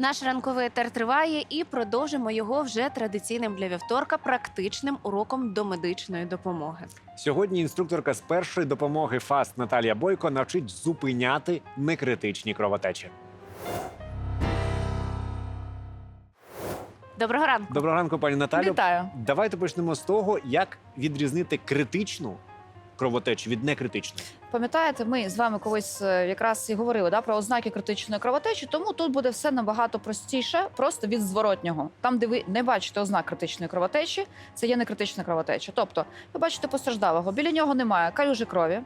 Наш ранковий етер триває і продовжимо його вже традиційним для вівторка практичним уроком до медичної допомоги. Сьогодні інструкторка з першої допомоги ФАСТ Наталія Бойко навчить зупиняти некритичні кровотечі. Доброго ранку. Доброго ранку, пані Наталю. Вітаю. Давайте почнемо з того, як відрізнити критичну кровотечу від некритичної. Пам'ятаєте, ми з вами колись е, якраз і говорили да, про ознаки критичної кровотечі, тому тут буде все набагато простіше, просто від зворотнього. Там, де ви не бачите ознак критичної кровотечі, це є не критична кровотеча. Тобто, ви бачите постраждалого, біля нього немає калюжі крові,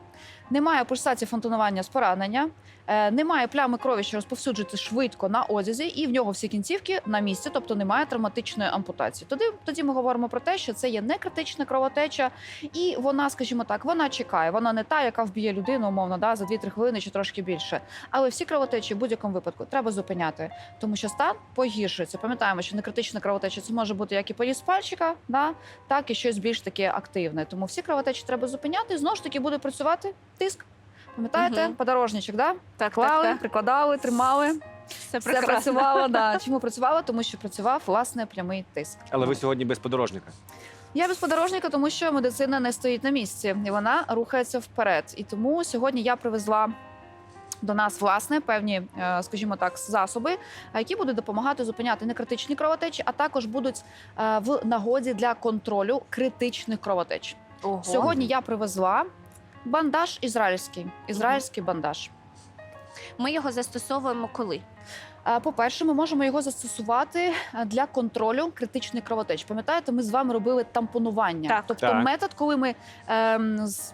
немає пульсації фонтанування з поранення, е, немає плями крові, що розповсюджується швидко на одязі, і в нього всі кінцівки на місці, тобто немає травматичної ампутації. Тоді, тоді ми говоримо про те, що це є не критична кровотеча, і вона, скажімо так, вона чекає. Вона не та, яка вб'є людину, умовно, да, за 2-3 хвилини чи трошки більше. Але всі кровотечі в будь-якому випадку треба зупиняти, тому що стан погіршується. Пам'ятаємо, що некритична кровотеча це може бути як і поїзд пальчика, да, так і щось більш таке активне. Тому всі кровотечі треба зупиняти. І знову ж таки буде працювати тиск. Пам'ятаєте, Мгм. подорожничок, да? Так, клали, так, так. прикладали, тримали. Все Все працювало. Да. Чому працювало? Тому що працював власне прямий тиск. Але ви сьогодні без подорожника. Я без подорожника, тому що медицина не стоїть на місці, і вона рухається вперед. І тому сьогодні я привезла. До нас власне певні, е, скажімо так, засоби, які будуть допомагати зупиняти некритичні кровотечі, а також будуть е, в нагоді для контролю критичних кровотеч. Ого. Сьогодні я привезла бандаж ізраїльський. Ізраїльський бандаж. Ми його застосовуємо коли? Е, По-перше, ми можемо його застосувати е, для контролю критичних кровотеч. Пам'ятаєте, ми з вами робили тампонування. Так. Тобто Так. метод, коли ми ем, з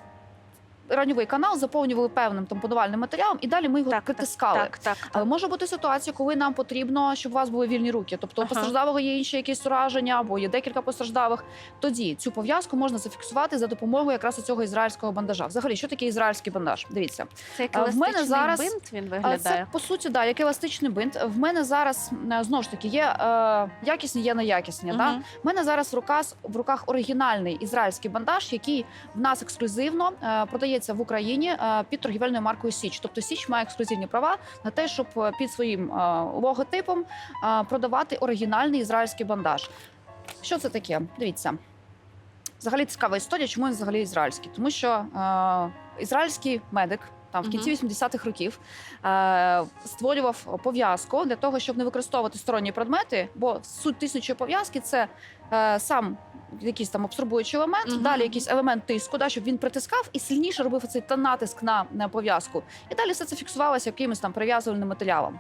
раньовий канал заповнювали певним тампонувальним матеріалом, і далі ми його Так, притискали. Так, так, Але так. може бути ситуація, коли нам потрібно, щоб у вас були вільні руки. Тобто у постраждалого є інші якісь ураження, або є декілька постраждалих. Тоді цю пов'язку можна зафіксувати за допомогою якраз цього ізраїльського бандажа. Взагалі, що таке ізраїльський бандаж? Дивіться. Це як а в мене зараз- бинт він виглядає. Це по суті, да, як еластичний бинт. В мене зараз е, знову ж таки є е, якісні, є неякісні. Да? В мене зараз в руках в руках оригінальний ізраїльський бандаж, який в нас ексклюзивно е, продається в Україні е, під торгівельною маркою Січ. Тобто Січ має ексклюзивні права на те, щоб е, під своїм е, логотипом продавати оригінальний ізраїльський бандаж. Що це таке? Дивіться. Взагалі цікава історія, чому він взагалі ізраїльський? Тому що е, ізраїльський медик там в кінці 80-х років е, створював пов'язку для того, щоб не використовувати сторонні предмети, бо суть тиснучої пов'язки це е, сам якийсь там абсорбуючий елемент, Мгм. далі якийсь елемент тиску, да, щоб він притискав і сильніше робив цей та натиск на, на пов'язку. І далі все це фіксувалося якимось там прив'язувальним матеріалом.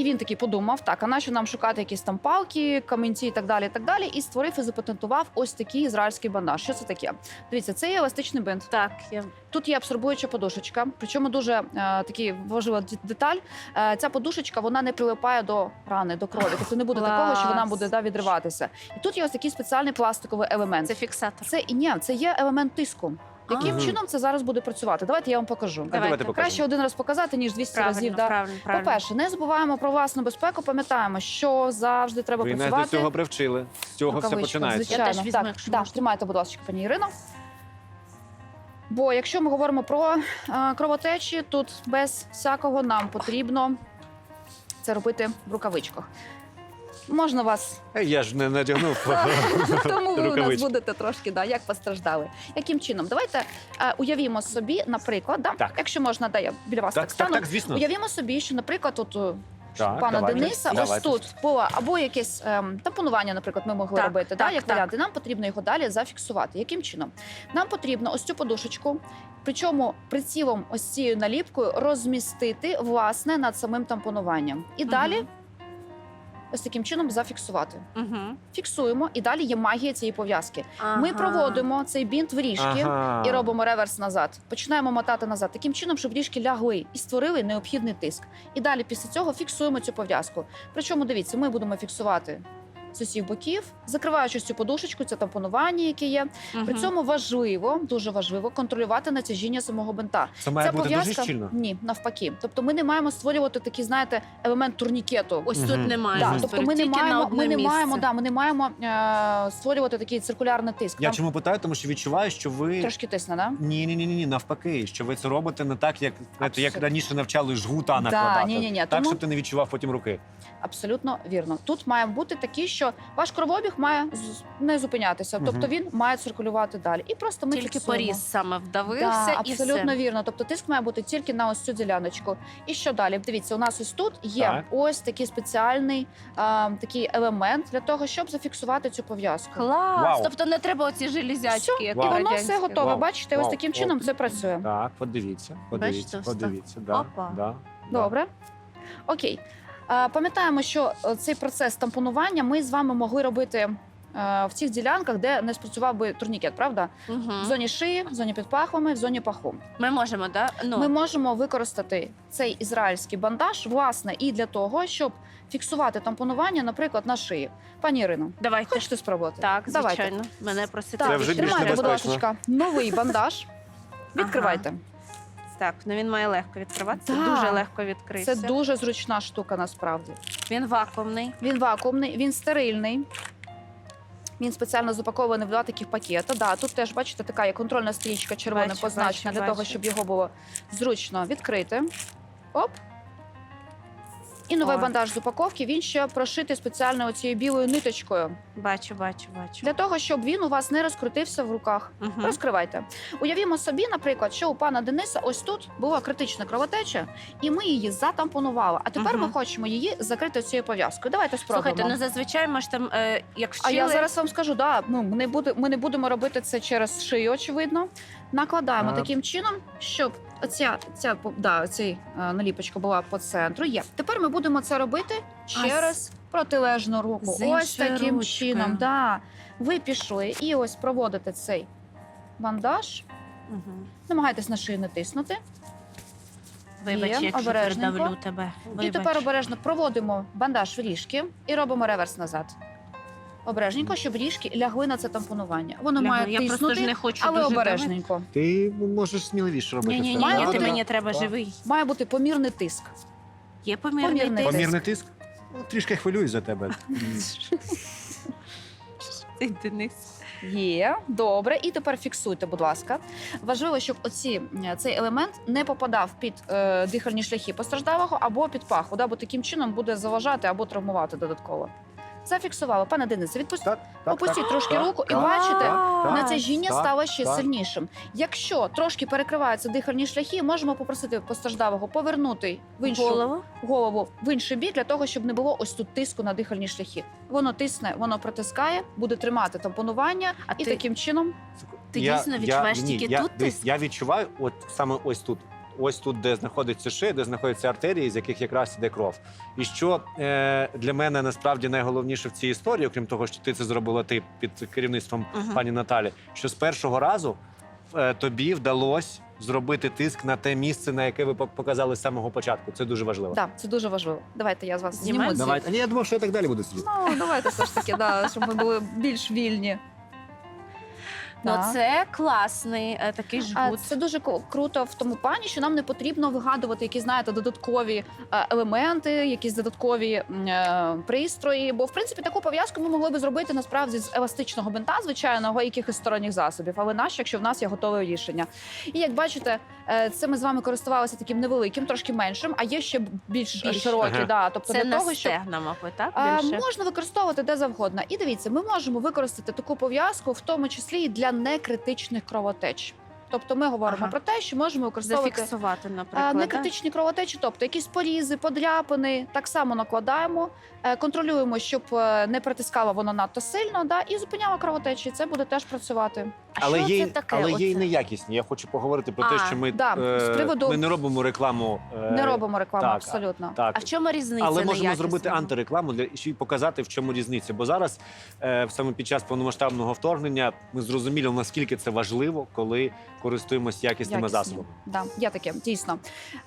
І він такий подумав: так, а нащо нам шукати якісь там палки, камінці і так далі, і так далі. І створив і запатентував ось такий ізраїльський бандаж. Що це таке? Дивіться, це є еластичний бинт. Так, я... Тут є абсорбуюча подушечка, причому дуже е, такий важлива деталь. Е, ця подушечка вона не прилипає до рани, до крові. Тобто не буде такого, що вона буде да, відриватися. І тут є ось такий спеціальний пластиковий елемент. це фіксатор. Це і ні, це є елемент тиску. Яким Ага. чином це зараз буде працювати? Давайте я вам покажу. А давайте покажемо. Краще один раз показати, ніж 200 Правильно, разів. Да. правильно, правильно. По-перше, не забуваємо про власну безпеку. Пам'ятаємо, що завжди треба Ви нас працювати. до цього привчили. З цього все починається. Звичайно, Я теж візьму, так, якщо так, можна. тримайте, будь ласка, пані Ірино. Бо якщо ми говоримо про е, кровотечі, тут без всякого нам потрібно це робити в рукавичках. Можна вас, Е, Я ж не надягнув. тому ви у нас Рукавички. будете трошки, да, як постраждали. Яким чином? Давайте е, уявімо собі, наприклад, да, Так. якщо можна, да, я біля вас так, Так, так, стану. так, звісно. Уявімо собі, що, наприклад, тут е, Так, пана давайте. Дениса, Давайте. ось тут було або якесь ем, тампонування, наприклад, ми могли Так, робити. да, так, як так. варіант. І нам потрібно його далі зафіксувати. Яким чином? Нам потрібно ось цю подушечку, причому прицілом ось цією наліпкою розмістити власне над самим тампонуванням. І далі ось таким чином зафіксувати. Угу. Фіксуємо, і далі є магія цієї пов'язки. Ми проводимо цей бінт в ріжки. Ага. І робимо реверс назад. Починаємо мотати назад, таким чином, щоб ріжки лягли і створили необхідний тиск. І далі після цього фіксуємо цю пов'язку. Причому дивіться, ми будемо фіксувати з усіх боків, закриваючи цю подушечку, це тампонування, яке є. При цьому важливо, дуже важливо контролювати натяжіння самого бинта. Це має Ця бути дуже щільно. ні, навпаки. Тобто ми не маємо створювати такий, знаєте, елемент турнікету. Ось тут немає. Да, тобто ми не тільки на маємо, одне ми не місце. маємо, да, ми не маємо е, створювати такий циркулярний тиск. Я Там чому питаю, тому що відчуваю, що ви трошки тисне, да? ні, ні, ні, ні, навпаки, що ви це робите не так, як знаєте, як Абсолютно. раніше навчали жгута Да, накладати. ні-ні-ні, Так, тому- щоб ти не відчував потім руки. Абсолютно вірно. Тут має бути такий, що ваш кровообіг має не зупинятися, тобто він має циркулювати далі. І просто ми Тільки фіксуємо. поріз саме вдавився Да, і абсолютно все. вірно. Тобто тиск має бути тільки на ось цю діляночку. І що далі? Дивіться, у нас ось тут є Так. ось такий спеціальний а, такий елемент для того, щоб зафіксувати цю пов'язку. Клас! Вау. Тобто не треба оці железячки, Все. І воно все готове. Вау. Бачите, ось таким Вау. чином це працює. Так, подивіться, подивіться, Бачите, подивіться. Да, Опа. да, Добре. Окей. Пам'ятаємо, що е, цей процес тампонування ми з вами могли робити е, в цих ділянках, де не спрацював би турнікет, правда? Мгм. В зоні шиї, в зоні під пахвами, в зоні паху. Ми можемо, да? Ну, Ми можемо використати цей ізраїльський бандаж, власне, і для того, щоб фіксувати тампонування, наприклад, на шиї. Пані Ірино, давайте. хочете спробувати? Так, Давайте. звичайно. Мене. Так, Це вже більш тримайте, будь ласка, новий бандаж. Відкривайте. Так, ну він має легко відкриватися. Да. Дуже легко відкрився. Це дуже зручна штука насправді. Він вакуумний. Він вакуумний, він стерильний. Він спеціально запакований в два таких пакети. Да, тут теж бачите, така є контрольна стрічка червоним Бачу, позначена бачу, для того, бачу. щоб його було зручно відкрити. Оп. І новий О. бандаж з упаковки. Він ще прошитий спеціально цією білою ниточкою Бачу, бачу, бачу. для того, щоб він у вас не розкрутився в руках. Мгм. Розкривайте. Уявімо собі, наприклад, що у пана Дениса ось тут була критична кровотеча, і ми її затампонували. А тепер Мгм. ми хочемо її закрити цією пов'язкою. Давайте спробуємо. Слухайте, ну зазвичай ми ж там, е, як А я зараз вам скажу, да, ну ми не буде, ми не будемо робити це через шию, очевидно. Накладаємо А. таким чином, щоб оця ця да, цей е, наліпочка була по центру. Є. Тепер ми будемо це робити А через протилежну руку. з Ось таким ручкою. чином. Да. Ви пішли і ось проводите цей бандаж. Мгм. Намагайтесь на шию не тиснути. Вибач, Є, якщо придавлю тебе. Вибач. І тепер обережно проводимо бандаж в ріжки і робимо реверс назад. Обережненько, щоб ріжки лягли на це тампонування. Воно має Я просто ж не хочу але дуже обережненько. Ти можеш сміливіше робити. Ні, ні, це. ні, ти мені треба живий. Має бути помірний тиск. Є помірний Помірний тиск. Помірний тиск? Ну, Трішки хвилююсь за тебе. Ти, Денис. Є добре. І тепер фіксуйте, будь ласка. Важливо, щоб оці е, цей елемент не попадав під е, дихальні шляхи постраждалого або під паху, да, бо таким чином буде заважати або травмувати додатково. Зафіксували. Пане Денисе, відпустіть. Так, так, Опустіть так, трошки так, руку і так, бачите, так, так. Натяжіння так, стало ще так. сильнішим. Якщо трошки перекриваються дихальні шляхи, можемо попросити постраждалого повернути в іншу Голову. голову в інший бік для того, щоб не було ось тут тиску на дихальні шляхи. Воно тисне, воно притискає, буде тримати тампонування, А і ти- таким чином Ти дійсно відчуваєш ні, тільки я, тут дивись, тиск? Я відчуваю, от саме ось тут. Ось тут, де знаходиться шия, де знаходяться артерії, з яких якраз іде кров. І що е, для мене насправді найголовніше в цій історії, окрім того, що ти це зробила ти під керівництвом Мгм. пані Наталі, що з першого разу е, тобі вдалося зробити тиск на те місце, на яке ви пок- показали з самого початку. Це дуже важливо. да, це дуже важливо. Давайте я з вас Знімаємо? зніму. Давайте. Ні, я думав, що я так далі буду сидіти. Ну давайте все ж таки, да, щоб ми були більш вільні. Ну Так. це класний е, такий А жгут. це дуже круто в тому плані, що нам не потрібно вигадувати якісь, знаєте, додаткові е, елементи, якісь додаткові м, е, пристрої. Бо в принципі таку пов'язку ми могли би зробити насправді з еластичного бинта, звичайного, якихось сторонніх засобів. Але наш, якщо в нас є готове рішення. І як бачите, е, це ми з вами користувалися таким невеликим, трошки меншим, а є ще більш, Більш. широкі. Ага. Да, тобто Це для на того, щоб стегна, мабуть, так? а, Більше? можна використовувати де завгодно. І дивіться, ми можемо використати таку пов'язку, в тому числі і для некритичних кровотеч. Тобто ми говоримо Ага. про те, що можемо використовувати Зафіксувати, наприклад. да? некритичні кровотечі, тобто якісь порізи, подряпини, так само накладаємо, е, контролюємо, щоб е, не притискало воно надто сильно, да, і зупиняла кровотечі. Це буде теж працювати. А але що є, це таке? але є і оце? неякісні. Я хочу поговорити про те, А, що ми, да, з е, приводу- ми не робимо рекламу. е, Не робимо рекламу так, абсолютно. Так, А в чому різниця? але можемо неякісного? зробити антирекламу для і показати, в чому різниця. Бо зараз, е, саме під час повномасштабного вторгнення, ми зрозуміли, наскільки це важливо, коли користуємося якісними Якісні. засобами. Да, є таке, дійсно.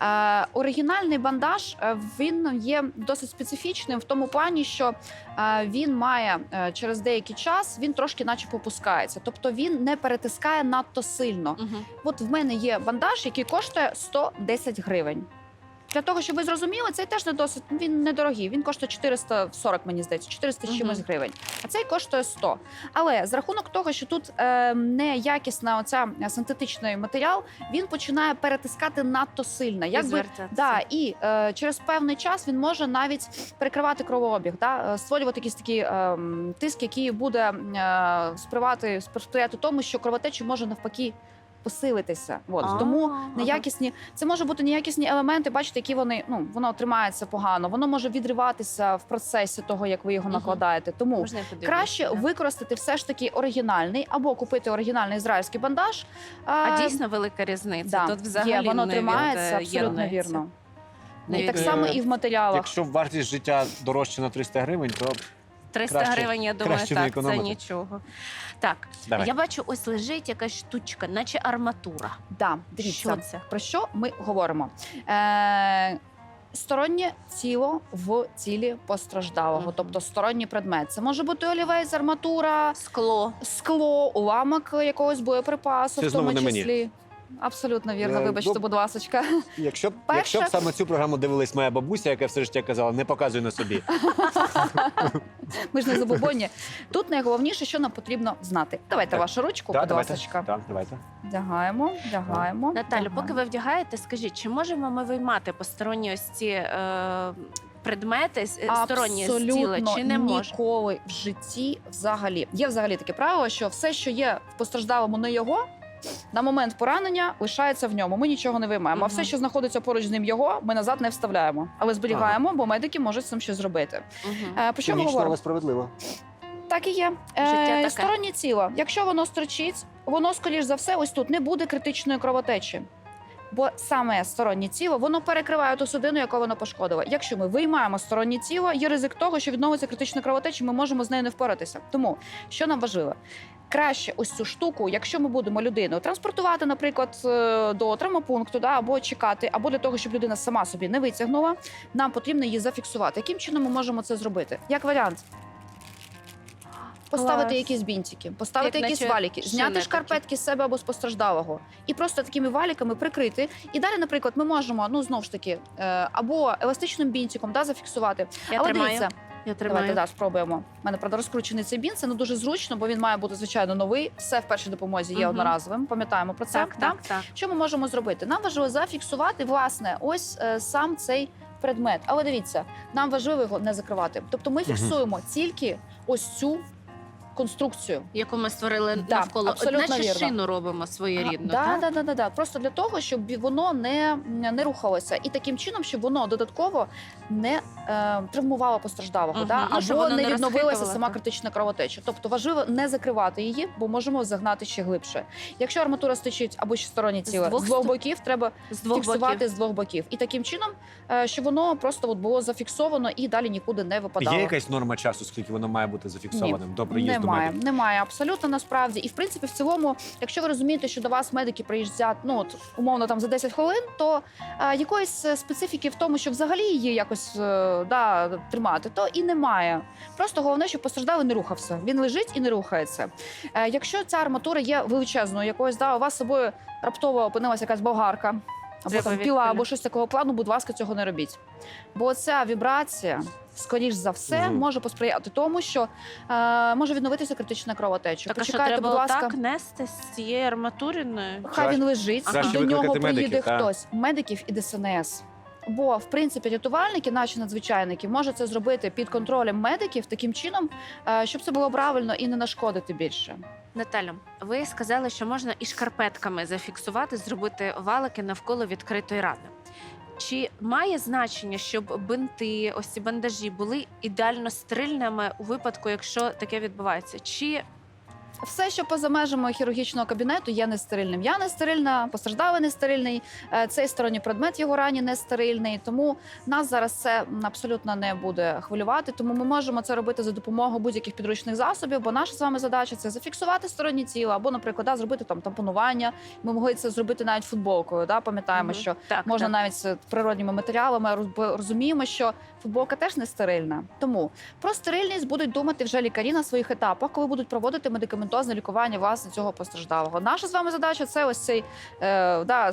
Е, оригінальний бандаж е, він є досить специфічним в тому плані, що е, він має е, через деякий час він трошки наче попускається. Тобто він не перетискає надто сильно. Угу. От в мене є бандаж, який коштує 110 гривень. Для того, щоб ви зрозуміли, цей теж не досить він недорогий. Він коштує 440, мені здається, 400 з чимось гривень. А цей коштує 100. Але за рахунок того, що тут е, неякісна оця синтетичний матеріал, він починає перетискати надто сильно. Якби. Да, і е, через певний час він може навіть перекривати кровообіг, да, е, створювати якийсь такий е, тиск, який буде е, сприяти, сприяти тому, що кровотеча може навпаки посилитися. От А, тому неякісні це може бути неякісні елементи. Бачите, які вони ну воно тримається погано, воно може відриватися в процесі того, як ви його Мгм. накладаєте. Тому Можна я краще да? використати все ж таки оригінальний або купити оригінальний ізраїльський бандаж. А е, дійсно велика різниця. да, Тут взагалі є, воно не тримається абсолютно від'єднується. вірно. Не І так Е, само і в матеріалах. Якщо вартість життя дорожча на 300 гривень, то 300 Краще- гривень, я думаю, краще не так, це економити. нічого. Так, давай. я бачу, ось лежить якась штучка, наче арматура. Да, дивіться, Що це? про що ми говоримо. Е, Стороннє тіло в тілі постраждалого, Мгм. тобто сторонній предмет. Це може бути олівець, арматура, Скло. скло, уламок якогось боєприпасу, Це в знову тому не мені. числі. Абсолютно вірно, Е, вибачте, ну, будь ласочка. Якщо б, Перше- якщо б саме цю програму дивилась моя бабуся, яка все життя казала, не показуй на собі. Ми ж не забобонні. Тут найголовніше, що нам потрібно знати. Давайте Так. вашу ручку, Так, будь давайте. ласочка. Так, давайте. Вдягаємо, вдягаємо. Наталю, вдягаємо. поки ви вдягаєте, скажіть, чи можемо ми виймати посторонні ось ці е, предмети з- е, сторонні з тіла, чи не можемо? ніколи в житті взагалі. Є взагалі таке правило, що все, що є в постраждалому, не його. На момент поранення лишається в ньому. Ми нічого не виймаємо. А все, що знаходиться поруч з ним його, ми назад не вставляємо, але зберігаємо, бо медики можуть з цим щось зробити. Е, про що ми Логічно, говоримо? справедливо. Так і є. Життя Е, таке. стороннє тіло. Якщо воно строчить, воно, скоріш за все, ось тут не буде критичної кровотечі. Бо саме стороннє тіло воно перекриває ту судину, яку воно пошкодило. Якщо ми виймаємо стороннє тіло, є ризик того, що відновиться критична кровотеча, ми можемо з нею не впоратися. Тому що нам важливо? Краще ось цю штуку, якщо ми будемо людину транспортувати, наприклад, е, до травмопункту, да, або чекати, або для того, щоб людина сама собі не витягнула, нам потрібно її зафіксувати. Яким чином ми можемо це зробити? Як варіант, Поставити Клас. якісь бінтики, поставити Як якісь наче валіки, зняти такі. шкарпетки з себе або з постраждалого, і просто такими валіками прикрити. І далі, наприклад, ми можемо ну знов ж таки е, або еластичним бінтиком да, зафіксувати. Я Але тримаю. дивіться, Я давайте тримаю. да, спробуємо. У мене правда розкручений цей бінт. Це не дуже зручно, бо він має бути звичайно новий. Все в першій допомозі є Мгм. одноразовим. Пам'ятаємо про це. Так, да? так, так. Що ми можемо зробити? Нам важливо зафіксувати власне ось е, сам цей предмет. Але дивіться, нам важливо його не закривати. Тобто ми фіксуємо тільки ось цю конструкцію. Яку ми створили Да, навколо. абсолютно Наче вірно. шину робимо своєрідну, да, так? да, да, да, да. Просто для того, щоб воно не, не рухалося, і таким чином, щоб воно додатково не е, травмувало постраждалого, Мгм. да? Ну, або воно не не відновилася сама критична кровотеча. Тобто важливо не закривати її, бо можемо загнати ще глибше. Якщо арматура стичить або ще сторонні З тіла, з двох двох, боків треба З двох фіксувати боків. з двох боків. І таким чином, е, щоб воно просто от було зафіксовано і далі нікуди не випадало. Є якась норма часу, скільки воно має бути зафіксованим до приїзду Немає, медиків? немає абсолютно насправді. І в принципі, в цілому, якщо ви розумієте, що до вас медики приїздять, ну от умовно там за 10 хвилин, то е, якоїсь е, специфіки в тому, що взагалі її якось е, да, тримати, то і немає. Просто головне, щоб постраждалий не рухався. Він лежить і не рухається. Е, якщо ця арматура є величезною, якоюсь да, у вас з собою раптово опинилася якась болгарка. Або Треба там піла, або щось такого плану, будь ласка, цього не робіть. Бо ця вібрація, скоріш за все, Мгм. може посприяти тому, що е, може відновитися критична кровотеча. Так, а що Почекайте, треба будь ласка. отак нести з цією арматуриною? Хай він лежить, Краще і до нього викликати приїде медиків, та. хтось, медиків і ДСНС. Бо в принципі рятувальники, наші надзвичайники, можуть це зробити під контролем медиків таким чином, е, щоб це було правильно і не нашкодити більше. Наталю, ви сказали, що можна і шкарпетками зафіксувати, зробити валики навколо відкритої рани. Чи має значення, щоб бинти, ось ці бандажі були ідеально стерильними у випадку, якщо таке відбувається? Чи Все, що поза межами хірургічного кабінету, є нестерильним. Я не стерильна, постраждалий нестерильний, е, цей сторонній предмет його рані не стерильний. Тому нас зараз це абсолютно не буде хвилювати. Тому ми можемо це робити за допомогою будь-яких підручних засобів. Бо наша з вами задача це зафіксувати сторонні тіла, або, наприклад, да, зробити там тампонування. Ми могли це зробити навіть футболкою. Да? Пам'ятаємо, Мгм. що так, можна так. навіть з природніми матеріалами. роз- Розуміємо, що футболка теж не стерильна. Тому про стерильність будуть думати вже лікарі на своїх етапах, коли будуть проводити медикаментозне лікування власне цього постраждалого. Наша з вами задача це ось цей е, да,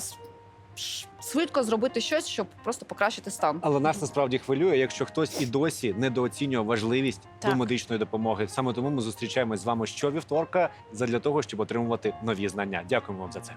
швидко зробити щось, щоб просто покращити стан. Але нас насправді хвилює, якщо хтось і досі недооцінює важливість Так. до медичної допомоги. Саме тому ми зустрічаємось з вами щовівторка задля того, щоб отримувати нові знання. Дякуємо вам за це.